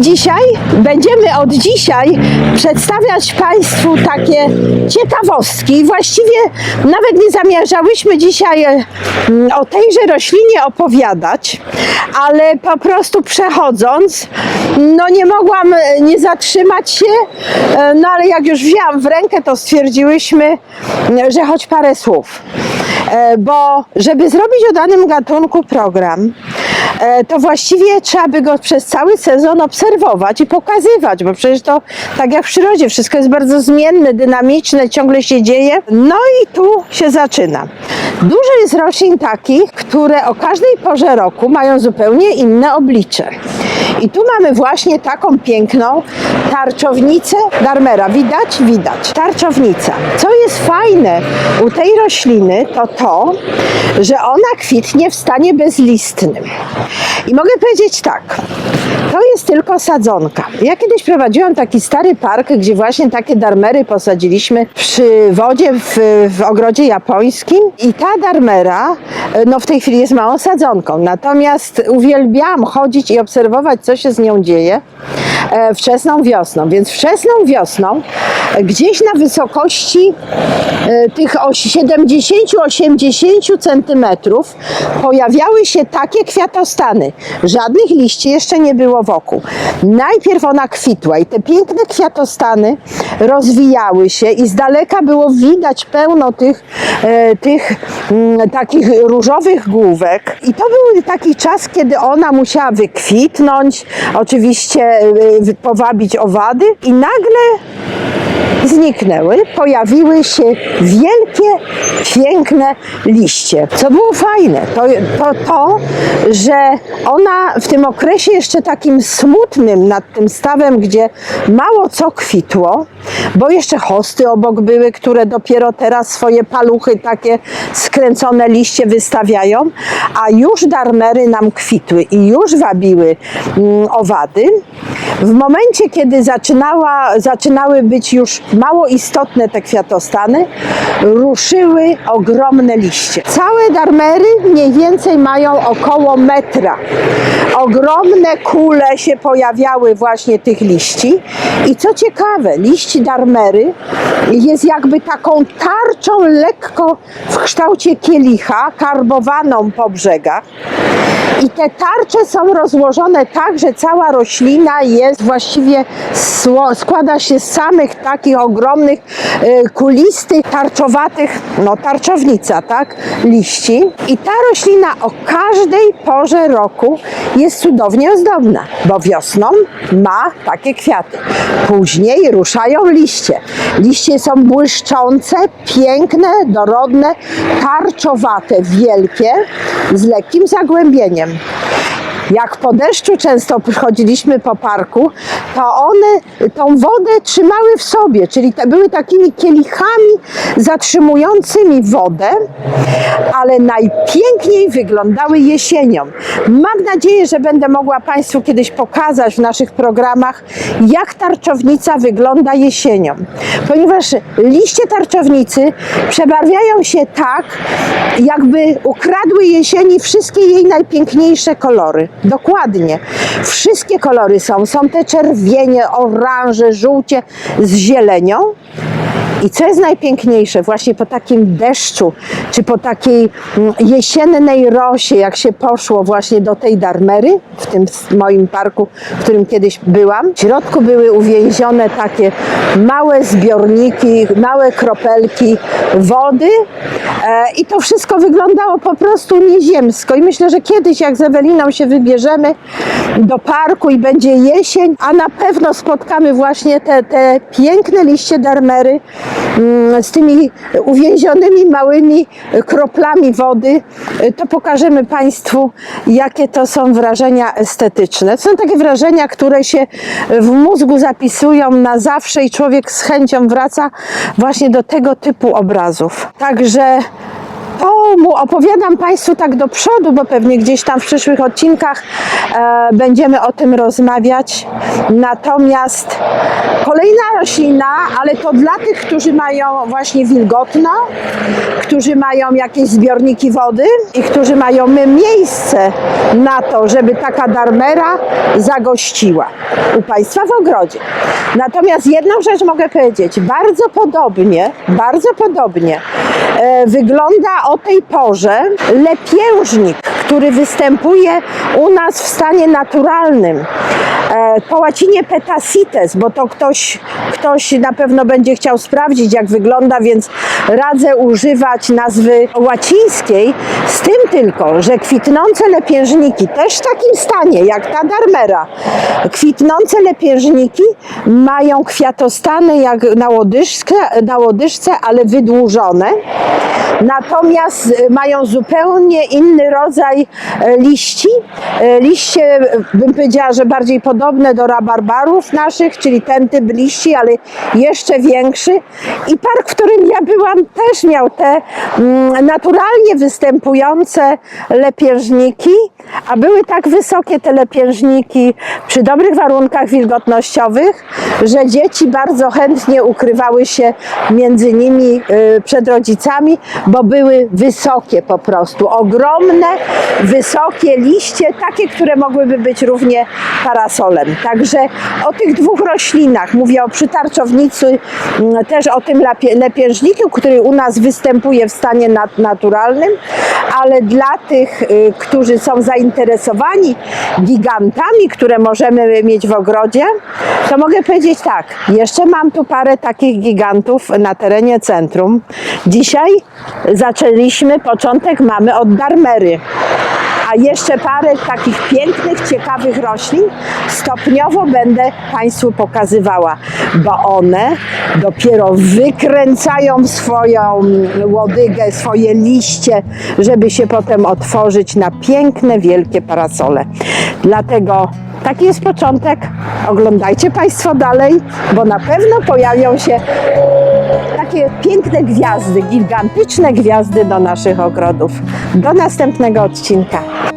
I dzisiaj będziemy od dzisiaj przedstawiać Państwu takie ciekawostki. Właściwie nawet nie zamierzałyśmy dzisiaj e, o tejże roślinie opowiadać, ale po prostu przechodząc, no nie mogłam e, nie zatrzymać się, e, no ale jak już wzięłam w rękę, to stwierdziłyśmy, że choć parę słów. Bo żeby zrobić o danym gatunku program, to właściwie trzeba by go przez cały sezon obserwować i pokazywać, bo przecież to tak jak w przyrodzie, wszystko jest bardzo zmienne, dynamiczne, ciągle się dzieje. No i tu się zaczyna. Dużo jest roślin takich, które o każdej porze roku mają zupełnie inne oblicze. I tu mamy właśnie taką piękną tarczownicę Darmera. Widać? Widać. Tarczownica. Co jest fajne u tej rośliny, to to, że ona kwitnie w stanie bezlistnym. I mogę powiedzieć tak, to jest tylko sadzonka. Ja kiedyś prowadziłam taki stary park, gdzie właśnie takie darmery posadziliśmy przy wodzie w, w ogrodzie japońskim i ta darmera e, no w tej chwili jest małą sadzonką. Natomiast uwielbiałam chodzić i obserwować, co się z nią dzieje e, wczesną wiosną. Więc wczesną wiosną gdzieś na wysokości e, tych oś- 70-80 centymetrów pojawiały się takie kwiatostany. Żadnych liści jeszcze nie było wokół. Najpierw ona kwitła i te piękne kwiatostany rozwijały się i z daleka było widać pełno tych, e, tych mm, takich różowych główek. I to był taki czas, kiedy ona musiała wykwitnąć, oczywiście e, powabić owady i nagle zniknęły, pojawiły się wielkie, piękne liście. Co było fajne, to to, to, że ona w tym okresie jeszcze takim smutnym nad tym stawem, gdzie mało co kwitło, bo jeszcze hosty obok były, które dopiero teraz swoje paluchy, takie skręcone liście wystawiają, a już darmery nam kwitły i już wabiły mm, owady. W momencie, kiedy zaczynała, zaczynały być już mało istotne te kwiatostany, ruszyły ogromne liście. Całe darmery mniej więcej mają około metra. Ogromne kule się pojawiały właśnie tych liści. I co ciekawe, liść darmery jest jakby taką tarczą lekko w kształcie kielicha, karbowaną po brzegach. I te tarcze są rozłożone tak, że cała roślina jest właściwie sło- składa się z samych takich ogromnych, e, kulistych, tarczowatych, no tarczownica, tak, liści. I ta roślina o każdej porze roku jest cudownie ozdobna, bo wiosną ma takie kwiaty. Później ruszają liście. Liście są błyszczące, piękne, dorodne, tarczowate, wielkie, z lekkim zagłębieniem. Jak po deszczu często chodziliśmy po parku, to one tą wodę trzymały w sobie, czyli te były takimi kielichami zatrzymującymi wodę, ale najpiękniej wyglądały jesienią. Mam nadzieję, że będę mogła Państwu kiedyś pokazać w naszych programach, jak tarczownica wygląda jesienią, ponieważ liście tarczownicy przebarwiają się tak, jakby ukradły jesieni wszystkie jej najpiękniejsze kolory. Dokładnie. Wszystkie kolory są. Są te czerwienie, oranże, żółcie z zielenią. I co jest najpiękniejsze, właśnie po takim deszczu, czy po takiej mm, jesiennej rosie, jak się poszło właśnie do tej darmery, w tym moim parku, w którym kiedyś byłam, w środku były uwięzione takie małe zbiorniki, małe kropelki wody e, i to wszystko wyglądało po prostu nieziemsko. I myślę, że kiedyś, jak z Eweliną się wybierzemy do parku i będzie jesień, a na pewno spotkamy właśnie te, te piękne liście darmery z tymi uwięzionymi małymi kroplami wody, to pokażemy Państwu, jakie to są wrażenia estetyczne. To są takie wrażenia, które się w mózgu zapisują na zawsze i człowiek z chęcią wraca właśnie do tego typu obrazów. Także to mu opowiadam Państwu tak do przodu, bo pewnie gdzieś tam w przyszłych odcinkach e, będziemy o tym rozmawiać. Natomiast kolejna roślina, ale to dla tych, którzy mają właśnie wilgotno, którzy mają jakieś zbiorniki wody i którzy mają miejsce na to, żeby taka darmera zagościła u Państwa w ogrodzie. Natomiast jedną rzecz mogę powiedzieć, bardzo podobnie, bardzo podobnie e, wygląda o tej porze lepiężnik, który występuje u nas w stanie naturalnym. E, po łacinie petasites, bo to ktoś, ktoś na pewno będzie chciał sprawdzić, jak wygląda, więc radzę używać nazwy łacińskiej, z tym tylko, że kwitnące lepiężniki, też w takim stanie jak ta darmera, kwitnące lepiężniki mają kwiatostany jak na łodyżce, na łodyżce ale wydłużone. Natomiast mają zupełnie inny rodzaj e, liści. E, Liście, bym powiedziała, że bardziej podobne do rabarbarów naszych, czyli ten typ liści, ale jeszcze większy. I park, w którym ja byłam, też miał te mm, naturalnie występujące lepiężniki, a były tak wysokie te lepiężniki przy dobrych warunkach wilgotnościowych, że dzieci bardzo chętnie ukrywały się między nimi y, przed rodzicami, bo były wysokie po prostu, ogromne, wysokie liście, takie, które mogłyby być równie parasolem. Także o tych dwóch roślinach, mówię o przytarczownicy, mm, też o tym lepiężniku, który u nas występuje w stanie nat- naturalnym, ale dla tych, y, którzy są zainteresowani gigantami, które możemy mieć w ogrodzie, to mogę powiedzieć tak, jeszcze mam tu parę takich gigantów na terenie centrum. Dzisiaj zaczęliśmy, początek mamy od darmery a jeszcze parę takich pięknych, ciekawych roślin stopniowo będę Państwu pokazywała, bo one dopiero wykręcają swoją łodygę, swoje liście, żeby się potem otworzyć na piękne, wielkie parasole. Dlatego taki jest początek. Oglądajcie Państwo dalej, bo na pewno pojawią się takie piękne gwiazdy, gigantyczne gwiazdy do naszych ogrodów. Do następnego odcinka.